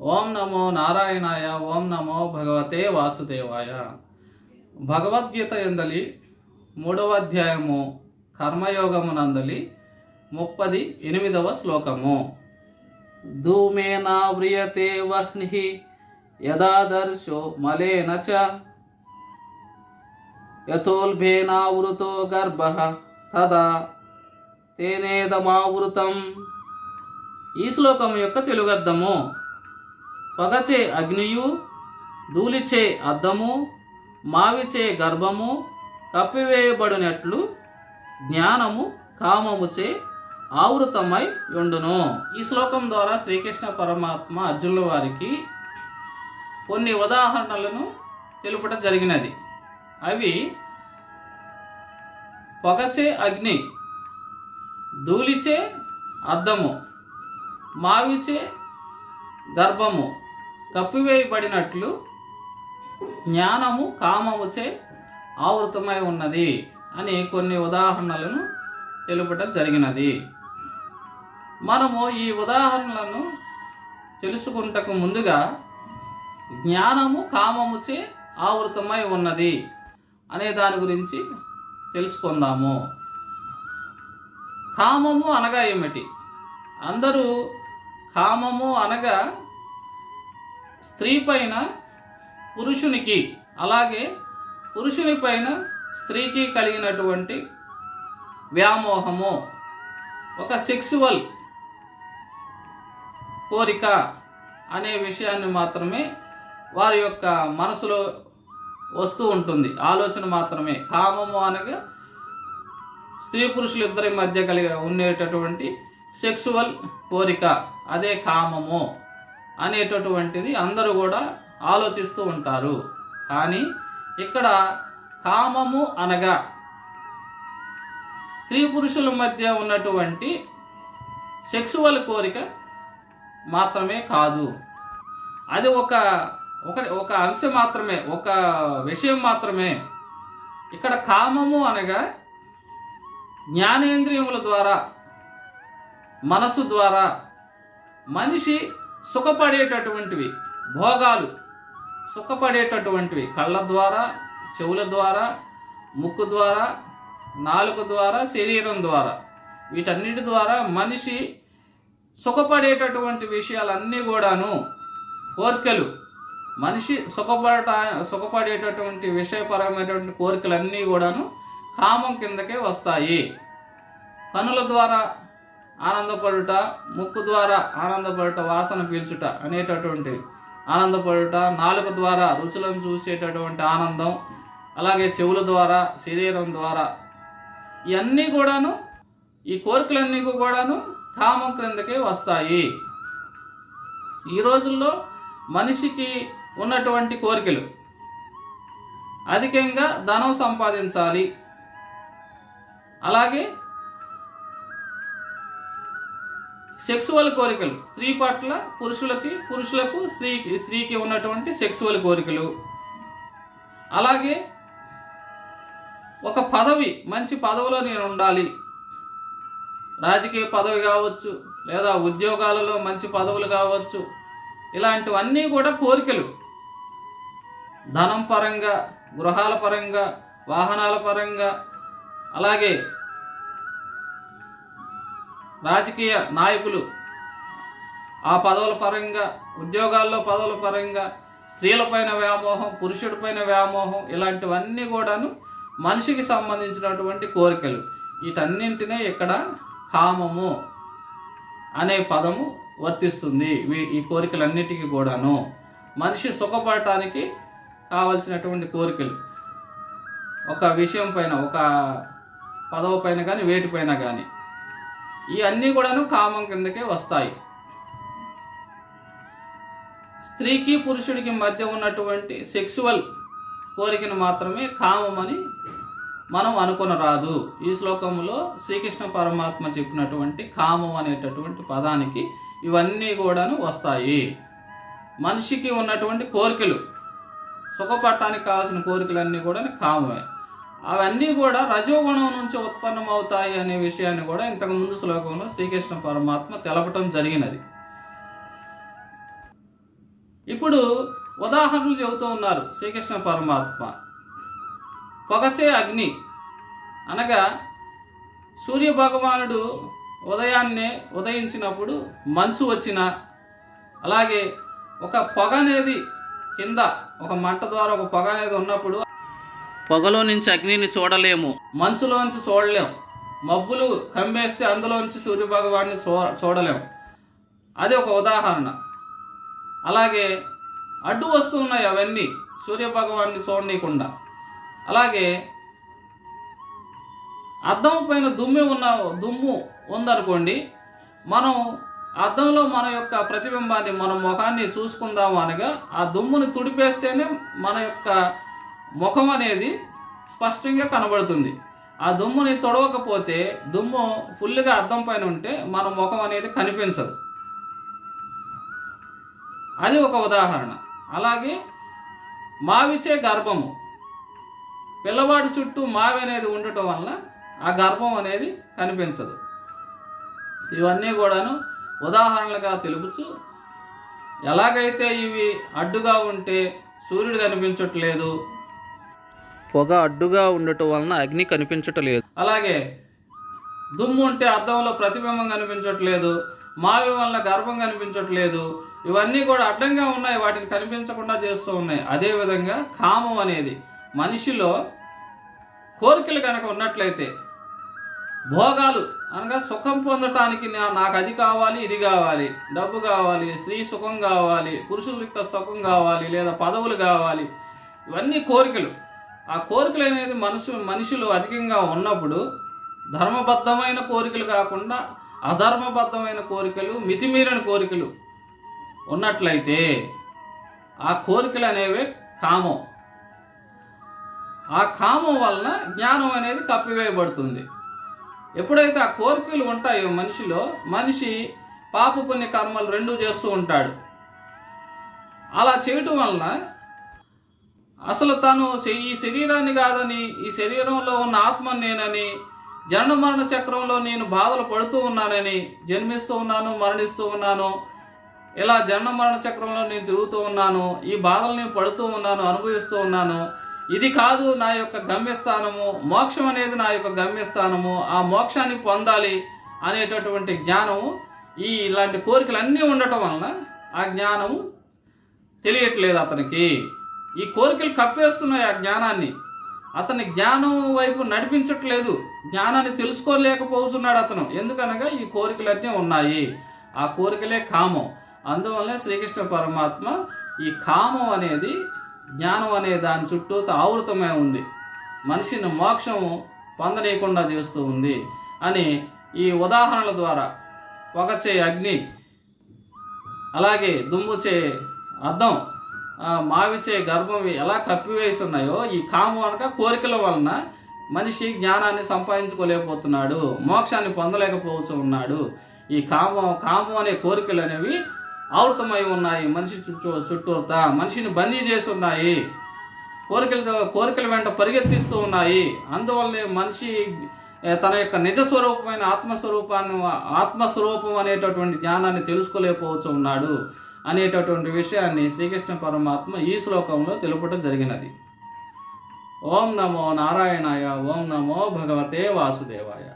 ఓం నమో నారాయణాయ ఓం నమో భగవతే వాసుదేవాయ. భగవద్గీత ఎందలి? మూడవ అధ్యాయము కర్మయోగమునందలి ముప్పది ఎనిమిదవ శ్లోకము. ధూమేనా వ్రియతే వహ్ని యదాదర్శో మలేన చ. యథోల్భేనావృతో గర్భ తదా తేనేదమావృతం. ఈ శ్లోకం యొక్క తెలుగర్థము. పగచే అగ్నియు ధూళిచే అద్దము మావిచే గర్భము కప్పివేయబడినట్లు జ్ఞానము కామముచే ఆవృతమై ఉండును. ఈ శ్లోకం ద్వారా శ్రీకృష్ణ పరమాత్మ అర్జునుల వారికి కొన్ని ఉదాహరణలను తెలుపట జరిగినది. అవి పొగచే అగ్ని ధూళిచే అద్దము మావిచే గర్భము కప్పివేయబడినట్లు జ్ఞానము కామముచే ఆవృతమై ఉన్నది అని కొన్ని ఉదాహరణలను తెలుపటం జరిగినది. మనము ఈ ఉదాహరణలను తెలుసుకుంటకు ముందుగా జ్ఞానము కామముచే ఆవృతమై ఉన్నది అనే దాని గురించి తెలుసుకుందాము. కామము అనగా ఏమిటి? అందరూ కామము అనగా స్త్రీ పైన పురుషునికి అలాగే పురుషుని పైన స్త్రీకి కలిగినటువంటి వ్యామోహము. ఒక సెక్సువల్ కోరిక అనే విషయాన్ని మాత్రమే వారి యొక్క మనసులో వస్తూ ఉంటుంది. ఆలోచన మాత్రమే. కామము అనగా స్త్రీ పురుషులు ఇద్దరి మధ్య కలిగి ఉండేటటువంటి సెక్సువల్ కోరిక అదే కామము. అనేటటువంటిది అందరూ కూడా ఆలోచిస్తూ ఉంటారు. కానీ ఇక్కడ కామము అనగా స్త్రీ పురుషుల మధ్య ఉన్నటువంటి సెక్సువల్ కోరిక మాత్రమే కాదు. అది ఒక ఒక ఒక అంశం మాత్రమే ఒక విషయం మాత్రమే. ఇక్కడ కామము అనగా జ్ఞానేంద్రియముల ద్వారా మనసు ద్వారా మనిషి సుఖపడేటటువంటివి భోగాలు సుఖపడేటటువంటివి కళ్ళ ద్వారా చెవుల ద్వారా ముక్కు ద్వారా నాలుక ద్వారా శరీరం ద్వారా. వీటన్నిటి ద్వారా మనిషి సుఖపడేటటువంటి విషయాలన్నీ కూడాను కోరికలు. మనిషి సుఖపడట సుఖపడేటటువంటి విషయపరమైనటువంటి కోరికలన్నీ కూడాను కామం కిందకే వస్తాయి. కనుల ద్వారా ఆనందపడుట ముక్కు ద్వారా ఆనందపడుట వాసన పీల్చుట అనేటటువంటి ఆనందపడుట నాలుక ద్వారా రుచులను చూసేటటువంటి ఆనందం అలాగే చెవుల ద్వారా శరీరం ద్వారా ఇవన్నీ కూడాను ఈ కోరికలన్నీ కూడాను కామం క్రిందకే వస్తాయి. ఈ రోజుల్లో మనిషికి ఉన్నటువంటి కోరికలు. అధికంగా ధనం సంపాదించాలి. అలాగే సెక్సువల్ కోరికలు. స్త్రీ పట్ల పురుషులకి పురుషులకు స్త్రీకి స్త్రీకి ఉన్నటువంటి సెక్సువల్ కోరికలు. అలాగే ఒక పదవి మంచి పదవిలో నేను ఉండాలి. రాజకీయ పదవి కావచ్చు లేదా ఉద్యోగాలలో మంచి పదవులు కావచ్చు ఇలాంటివన్నీ కూడా కోరికలు. ధనం పరంగా గృహాల పరంగా వాహనాల పరంగా అలాగే రాజకీయ నాయకులు ఆ పదవుల పరంగా ఉద్యోగాల్లో పదవుల పరంగా స్త్రీలపైన వ్యామోహం పురుషుడిపైన వ్యామోహం ఇలాంటివన్నీ కూడాను మనిషికి సంబంధించినటువంటి కోరికలు. వీటన్నింటినే ఇక్కడ కామము అనే పదము వర్తిస్తుంది వీ- ఈ కోరికలన్నిటికీ కూడాను. మనిషి సుఖపడటానికి కావలసినటువంటి కోరికలు. ఒక విషయం పైన ఒక పదవి పైన కానీ వేటిపైన కానీ ఇవన్నీ కూడాను కామం కిందకే వస్తాయి. స్త్రీకి పురుషుడికి మధ్య ఉన్నటువంటి సెక్సువల్ కోరికను మాత్రమే కామమని మనం అనుకొనరాదు. ఈ శ్లోకంలో శ్రీకృష్ణ పరమాత్మ చెప్పినటువంటి కామం అనేటటువంటి పదానికి ఇవన్నీ కూడాను వస్తాయి. మనిషికి ఉన్నటువంటి కోరికలు సుఖపడటానికి కావాల్సిన కోరికలన్నీ కూడా కామమే. అవన్నీ కూడా రజోగుణం నుంచి ఉత్పన్నమవుతాయి అనే విషయాన్ని కూడా ఇంతకు ముందు శ్లోకంలో శ్రీకృష్ణ పరమాత్మ తెలపటం జరిగినది. ఇప్పుడు ఉదాహరణలు చెబుతూ ఉన్నారు శ్రీకృష్ణ పరమాత్మ. పొగచే అగ్ని. అనగా సూర్య భగవానుడు ఉదయాన్నే ఉదయించినప్పుడు మంచు వచ్చిన అలాగే ఒక పొగ అనేది కింద ఒక మంట ద్వారా ఒక పొగ అనేది ఉన్నప్పుడు పొగలో నుంచి అగ్నిని చూడలేము. మంచులోంచి చూడలేము మబ్బులు కమ్మేస్తే అందులోంచి సూర్యభగవాన్ని చూ చూడలేము అది ఒక ఉదాహరణ. అలాగే అడ్డు వస్తున్నాయి అవన్నీ సూర్యభగవాన్ని చూడనీయకుండా. అలాగే అద్దం పైన దుమ్మి ఉన్న దుమ్ము ఉందనుకోండి మనం అద్దంలో మన యొక్క ప్రతిబింబాన్ని మన ముఖాన్ని చూసుకుందాము అనగా ఆ దుమ్ముని తుడిపేస్తేనే మన యొక్క ముఖం అనేది స్పష్టంగా కనబడుతుంది. ఆ దుమ్ముని తొడవకపోతే దుమ్ము ఫుల్గా అద్దం పైన ఉంటే మన ముఖం అనేది కనిపించదు. అది ఒక ఉదాహరణ. అలాగే మావిచే గర్భము. పిల్లవాడి చుట్టూ మావి అనేది ఉండటం వల్ల ఆ గర్భం అనేది కనిపించదు. ఇవన్నీ కూడాను ఉదాహరణలుగా తెలుపుచు ఎలాగైతే ఇవి అడ్డుగా ఉంటే సూర్యుడు కనిపించట్లేదు పొగ అడ్డుగా ఉండటం వలన అగ్ని కనిపించటలేదు. అలాగే దుమ్ము ఉంటే అద్దంలో ప్రతిబింబం కనిపించట్లేదు మావి వల్ల గర్భం కనిపించట్లేదు ఇవన్నీ కూడా అడ్డంగా ఉన్నాయి వాటిని కనిపించకుండా చేస్తూ ఉన్నాయి. అదేవిధంగా కామం అనేది మనిషిలో కోరికలు కనుక ఉన్నట్లయితే భోగాలు అనగా సుఖం పొందటానికి నా- నాకు అది కావాలి ఇది కావాలి డబ్బు కావాలి స్త్రీ సుఖం కావాలి పురుషుల యొక్క సుఖం కావాలి లేదా పదవులు కావాలి ఇవన్నీ కోరికలు. ఆ కోరికలు అనేది మనసు మనుషులు అధికంగా ఉన్నప్పుడు ధర్మబద్ధమైన కోరికలు కాకుండా అధర్మబద్ధమైన కోరికలు మితిమీరిన కోరికలు ఉన్నట్లయితే ఆ కోరికలు అనేవి కామం. ఆ కామం వలన జ్ఞానం అనేది కప్పివేయబడుతుంది. ఎప్పుడైతే ఆ కోరికలు ఉంటాయో మనిషిలో మనిషి పాప పుణ్య కర్మలు రెండూ చేస్తూ ఉంటాడు. అలా చేయటం వలన అసలు తను ఈ శరీరాన్ని కాదని ఈ శరీరంలో ఉన్న ఆత్మ నేనని జనన మరణ చక్రంలో నేను బాధలు పడుతూ ఉన్నానని జన్మిస్తూ ఉన్నాను మరణిస్తూ ఉన్నాను ఇలా జనన మరణ చక్రంలో నేను తిరుగుతూ ఉన్నాను ఈ బాధలు నేను పడుతూ ఉన్నాను అనుభవిస్తూ ఉన్నాను. ఇది కాదు నా యొక్క గమ్యస్థానము మోక్షం అనేది నా యొక్క గమ్యస్థానము ఆ మోక్షాన్ని పొందాలి అనేటటువంటి జ్ఞానము ఈ ఇలాంటి కోరికలు అన్నీ ఉండటం వలన ఆ జ్ఞానము తెలియట్లేదు అతనికి. ఈ కోరికలు కప్పేస్తున్నాయి ఆ జ్ఞానాన్ని. అతని జ్ఞానం వైపు నడిపించట్లేదు. జ్ఞానాన్ని తెలుసుకోలేకపోతున్నాడు అతను. ఎందుకనగా ఈ కోరికలన్నీ ఉన్నాయి. ఆ కోరికలే కామం. అందువల్లే శ్రీకృష్ణ పరమాత్మ ఈ కామం అనేది జ్ఞానం అనే దాని చుట్టూ ఆవృతమై ఉంది. మనిషిని మోక్షం పొందనీయకుండా చేస్తూ ఉంది అని ఈ ఉదాహరణల ద్వారా పొగచే అగ్ని అలాగే దుమ్ముచే అద్దం ఆ, మావిచే గర్భం ఎలా కప్పివేసి ఉన్నాయో ఈ కాము అనక కోరికల వలన మనిషి జ్ఞానాన్ని సంపాదించుకోలేకపోతున్నాడు మోక్షాన్ని పొందలేకపోతూ ఉన్నాడు. ఈ కామం కాము అనే కోరికలు అనేవి ఆవృతమై ఉన్నాయి. మనిషి చుట్టూ చుట్టూతా మనిషిని బందీ చేసి ఉన్నాయి కోరికలతో కోరికల వెంట పరిగెత్తిస్తూ ఉన్నాయి. అందువల్లే మనిషి తన యొక్క నిజ స్వరూపమైన ఆత్మస్వరూపాన్ని ఆత్మస్వరూపం అనేటటువంటి జ్ఞానాన్ని తెలుసుకోలేకపోవచ్చు ఉన్నాడు. అనేటటువంటి విషయాన్ని శ్రీకృష్ణ పరమాత్మ ఈ శ్లోకంలో తెలుపటం జరిగినది. ఓం నమో నారాయణాయ ఓం నమో భగవతే వాసుదేవాయ.